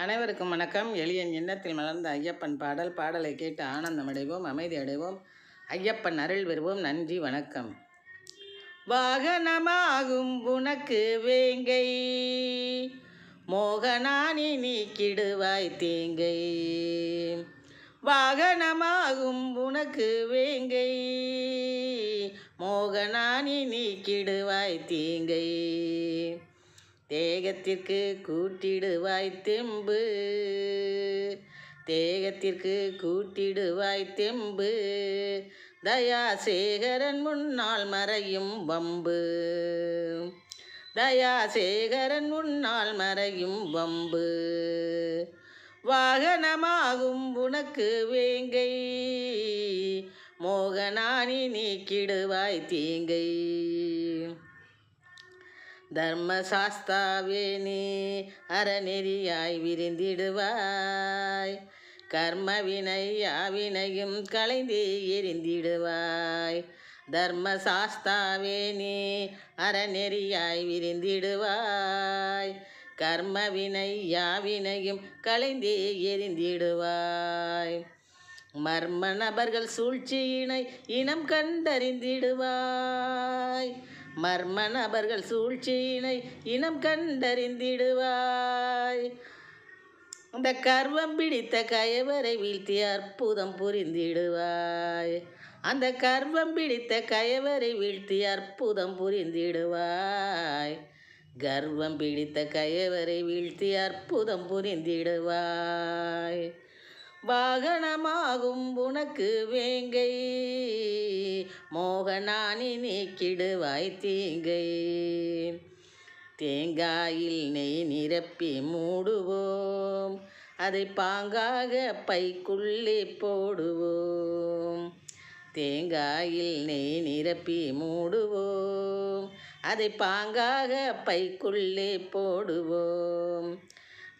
அனைவருக்கும் வணக்கம். எளியன் எண்ணத்தில் மலர்ந்த ஐயப்பன் பாடல். பாடலை கேட்டு ஆனந்தம் அடைவோம் அமைதி அடைவோம். ஐயப்பன் அருள் வருவோம் நன்றி வணக்கம். வாகனமாகும் உனக்கு வேங்கை. மோகனானி நீக்கிடுவாய் தேங்கை. வாகனமாகும் உனக்கு வேங்கை. மோகனானி நீக்கிடுவாய் தீங்கை. தேகத்திற்கு கூட்டிடுவாய் தெம்பு. தேகத்திற்கு கூட்டிடுவாய் தெம்பு. தயாசேகரன் முன்னால் மறையும் வம்பு. தயாசேகரன் முன்னால் மறையும் வம்பு. வாகனமாகும் உனக்கு வேங்கை. மோகனானி நீக்கிடுவாய் தீங்கை. தர்மசாஸ்தாவே நீ அறநெறியாய் விரிந்திடுவாய். கர்மவினை யாவினையும் களைந்தே எரிந்திடுவாய். தர்மசாஸ்தாவே நீ அறநெறியாய் விரிந்திடுவாய். கர்மவினை யாவினையும் களைந்தே எரிந்திடுவாய். மர்ம நபர்கள் சூழ்ச்சியினை இனம் கண்டறிந்திடுவாய். மர்ம நபர்கள் சூழ்ச்சியினை இனம் கண்டறிந்திடுவாய். அந்த கர்வம் பிடித்த கயவரை வீழ்த்தி அற்புதம் புரிந்திடுவாய். அந்த கர்வம் பிடித்த கயவரை வீழ்த்தி அற்புதம் புரிந்திடுவாய். கர்வம் பிடித்த கயவரை வீழ்த்தி அற்புதம் புரிந்திடுவாய். வாகனமாகும் உனக்கு வேங்கை. மோகனானி நீக்கிடுவாய் தீங்கை தேங்காயில் நெய் நிரப்பி மூடுவோம். அதை பாங்காக பைக்குள்ளே போடுவோம். தேங்காயில் நெய் நிரப்பி மூடுவோம். அதை பாங்காக பைக்குள்ளே போடுவோம்.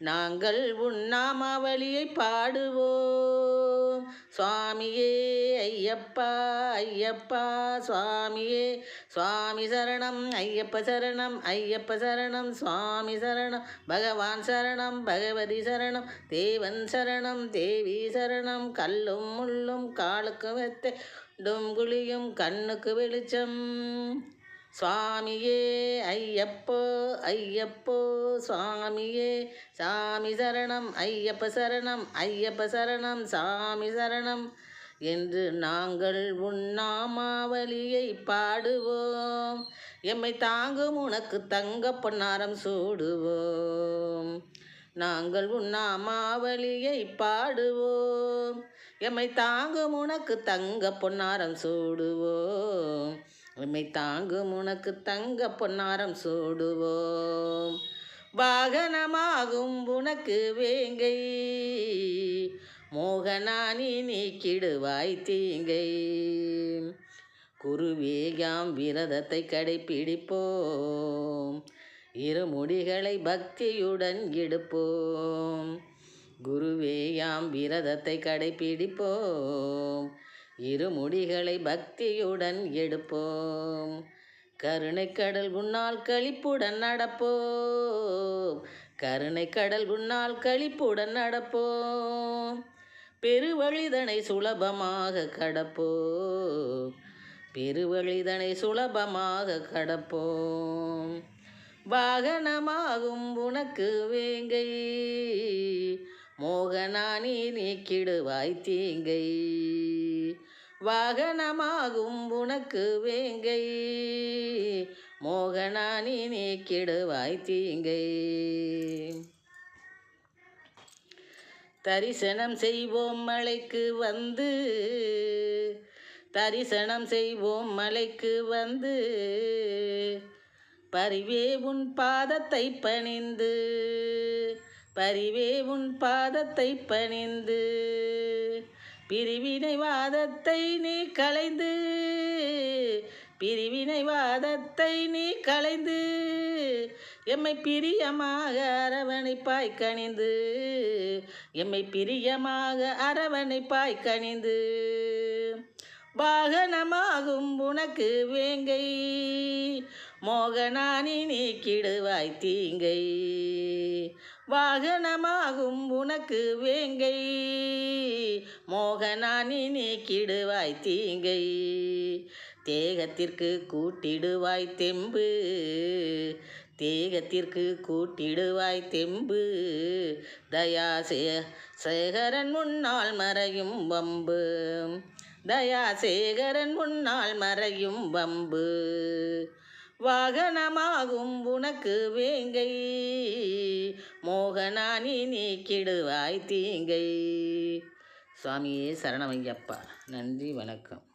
நாங்கள் உண்ணாமாவளியை பாடுவோம். சுவாமியே ஐயப்பா ஐயப்பா சுவாமியே சுவாமி சரணம் ஐயப்ப சரணம் ஐயப்ப சரணம் சுவாமி சரணம் பகவான் சரணம் பகவதி சரணம் தேவன் சரணம் தேவி சரணம் கல்லும் முள்ளும் காலுக்கு வெத்தை டும் குழியும் கண்ணுக்கு வெளிச்சம். சுவாமியே ஐயப்போ ஐயப்போ சுவாமியே சாமி சரணம் ஐயப்ப சரணம் ஐயப்ப சரணம் சாமி சரணம். என்று நாங்கள் உண்ணாமாவலியை பாடுவோம். எம்மை தாங்கும் உனக்கு தங்க பொன்னாரம் சூடுவோம். நாங்கள் உண்ணாமாவலியை பாடுவோம். எம்மை தாங்கும் உனக்கு தங்க பொன்னாரம் சூடுவோம். உண்மை தாங்கும் உனக்கு தங்க பொன்னாரம் சூடுவோம். வாகனமாகும் உனக்கு வேங்கை. மோகனானி நீக்கிடுவாய் தீங்கை. குருவேயாம் விரதத்தை கடைப்பிடிப்போம். இருமுடிகளை பக்தியுடன் எடுப்போம். குருவேயாம் விரதத்தை கடைப்பிடிப்போம். இருமுடிகளை பக்தியுடன் எடுப்போம். கருணைக்கடல் உன்னால் கழிப்புடன் நடப்போம். கருணைக்கடல் உன்னால் கழிப்புடன் நடப்போம். பெருவழிதனை சுலபமாக கடப்போம். பெருவழிதனை சுலபமாக கடப்போம். வாகனமாகும் உனக்கு வேங்கை. மோகனானி நீக்கிடுவாய் தீங்கை வாகனமாகும் உனக்கு வேங்கை. மோகனானி நீக்கிடுவாய் தீங்கை தரிசனம் செய்வோம் மலைக்கு வந்து. தரிசனம் செய்வோம் மலைக்கு வந்து. பரிவே உன் பாதத்தை பணிந்து. பரிவே உன் பாதத்தை பணிந்து. பிரிவினை வாதத்தை நீ கலைந்து பிரிவினை வாதத்தை நீ கலைந்து எம்மை பிரியமாக அரவணைப்பாய் கணிந்து எம்மை பிரியமாக அரவணைப்பாய் கணிந்து வாகனமாகும் உனக்கு வேங்கை மோகனானி நீக்கிடுவாய் தீங்கை. வாகனமாகும் உனக்கு வேங்கை. மோகனானி நீக்கிடுவாய் தீங்கை. தேகத்திற்கு கூட்டிடுவாய் தெம்பு. தேகத்திற்கு கூட்டிடுவாய் தெம்பு. தயா சே சேகரன் முன்னால் மறையும் வம்பு. தயா சேகரன் முன்னால் மறையும் வம்பு. வாகனமாகும் உனக்கு வேங்கை. மோகனானி நீக்கிடுவாய் தீங்கை. சுவாமியே சரணமையப்பா நன்றி வணக்கம்.